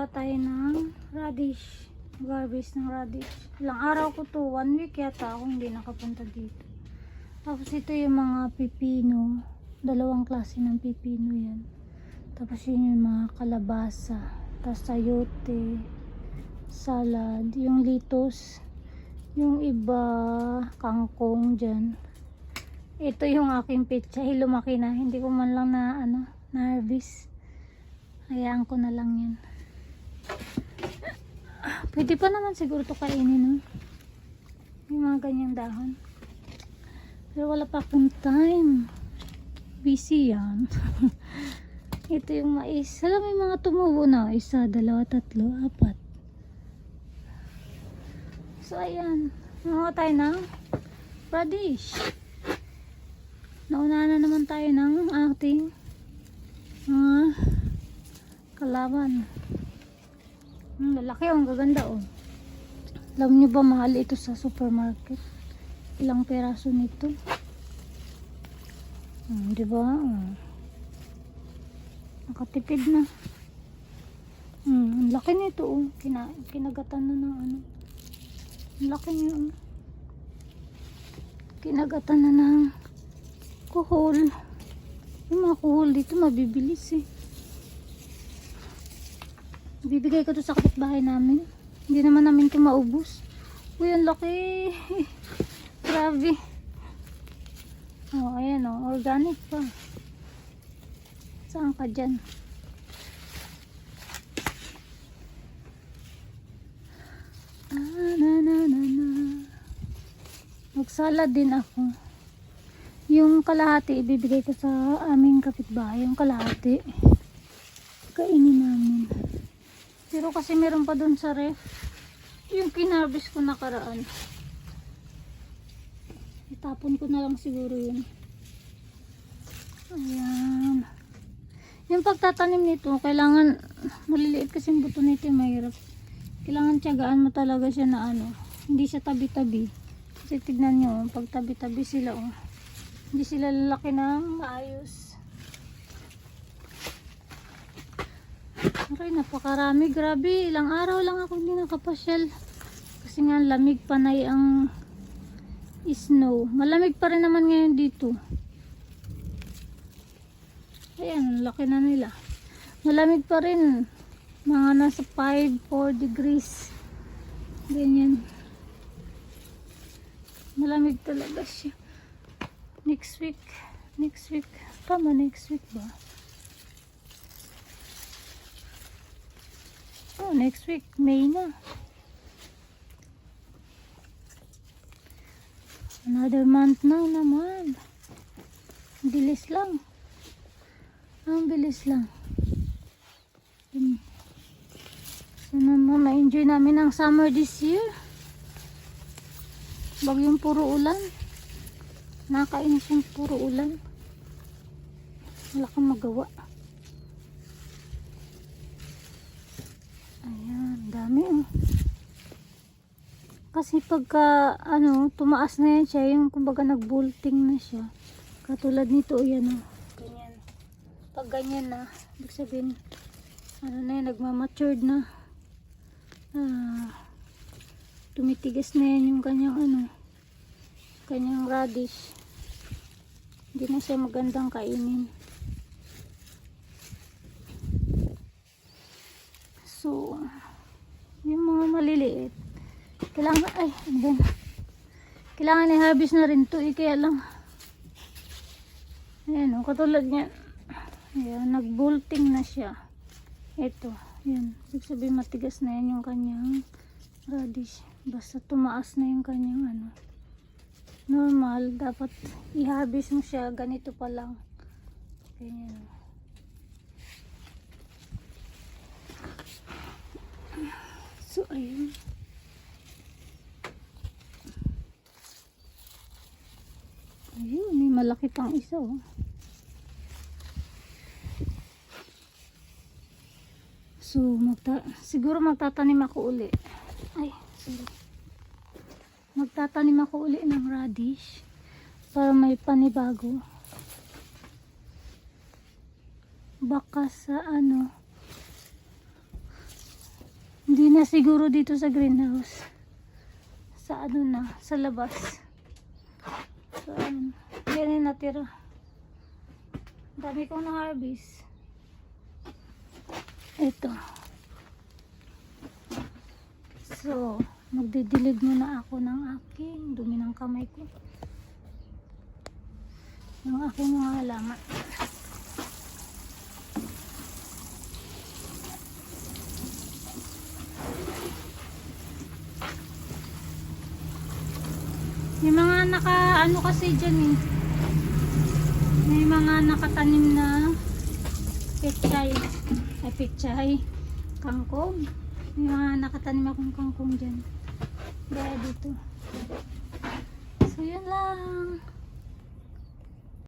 Kuha tayo ng radish. Garbage ng radish. Ilang araw ko to. One week yata ako hindi nakapunta dito. Tapos ito yung mga pipino. Dalawang klase ng pipino yan. Tapos yun yung mga kalabasa. Tapos sayote. Salad. Yung litos. Yung iba kangkong dyan. Ito yung aking pechay. Lumaki na. Hindi ko man lang na ano, na harvest. Hayaan ko na lang yan. Pwede pa naman siguro to kainin, no? Yung mga ganyang dahon. Pero wala pa akong time. Busy yan. Ito yung mais. Alam mo mga tumubo na. Isa, dalawa, tatlo, apat. So, ayan. Mga tayo ng radish. Nauna na naman tayo ng ating mga kalaban. Ang lalaki oh, ang gaganda oh. Alam niyo ba mahal ito sa supermarket? Ilang peraso nito? Hmm, di ba? Oh. Nakatipid na. Hmm, ang laki nito oh. Kina, kinagatan na ng ano. Ang laki niya oh. Kinagatan na ng kuhol. Yung mga kuhol dito mabibilis eh. Bibigay ko to sa kapitbahay namin. Hindi naman namin ito maubos. Uy, ang laki. Grabe. Oh, ayan oh. Organic pa. Saan ka dyan? Ah, na, na, na, na. Magsalad din ako. Yung kalahati, ibibigay ko sa aming kapitbahay. Yung kalahati, kainin namin. Pero kasi meron pa dun sa ref. Yung kinarbis ko nakaraan. Itapon ko na lang siguro yun. Ayan. Yung pagtatanim nito, kailangan maliliit kasi buto nito yung mahirap. Kailangan tiyagaan mo talaga siya na ano. Hindi siya tabi-tabi. Kasi tignan nyo, pag tabi-tabi sila oh. Hindi sila lalaki ng maayos. Aray, napakarami. Grabe, ilang araw lang ako hindi nakapasyal. Kasi nga, lamig panay ang snow. Malamig pa rin naman ngayon dito. Ayan, laki na nila. Malamig pa rin. Mga nasa 5, 4 degrees. Ganyan. Malamig talaga siya. Next week. Next week. Tama, next week ba? Next week, May na. Another month na naman. Bilis lang. Ang bilis lang. Sana mo ma-enjoy namin ang summer this year. Bagyong puro ulan. Nakainis yung puro ulan. Wala kang magawa. Ayan, dami oh. Kasi pagka ano, tumaas na yan siya, yung kumbaga nagbulting na siya. Katulad nito, yan oh. Ganyan. Pag ganyan na, ibig sabihin, ano na yan, nagmamatured na. Ah, tumitigas na yan yung kanyang ano, kanyang radish. Hindi na siya magandang kainin. So, yung mga maliliit, kailangan, ay, ano yan? Kailangan i-harvest na rin to, eh, kaya lang, ayan, oh, katulad niya, ayan, nagbulting na siya. Ito, yan, ibig sabihin matigas na yan yung kanyang radish. Basta tumaas na yung kanyang ano, normal, dapat i-harvest mo siya, ganito pa lang. Ganyan. So, ayun. Ayun, may malaki pang isa oh. So, magta siguro magtatanim ako uli. Ay, sorry. Magtatanim ako uli ng radish para may panibago. Baka sa ano Hindi na siguro dito sa greenhouse. Sa ano na, sa labas. So, ano, yan yung natira. Dami kong na-harvest. Ito. So, magdidilig muna ako ng aking dumi ng kamay ko. Ng aking mga halaman. May mga naka ano kasi dyan eh. May mga nakatanim na pechay. Ay pechay. Kangkong. May mga nakatanim akong kangkong dyan. Gaya dito. So yun lang.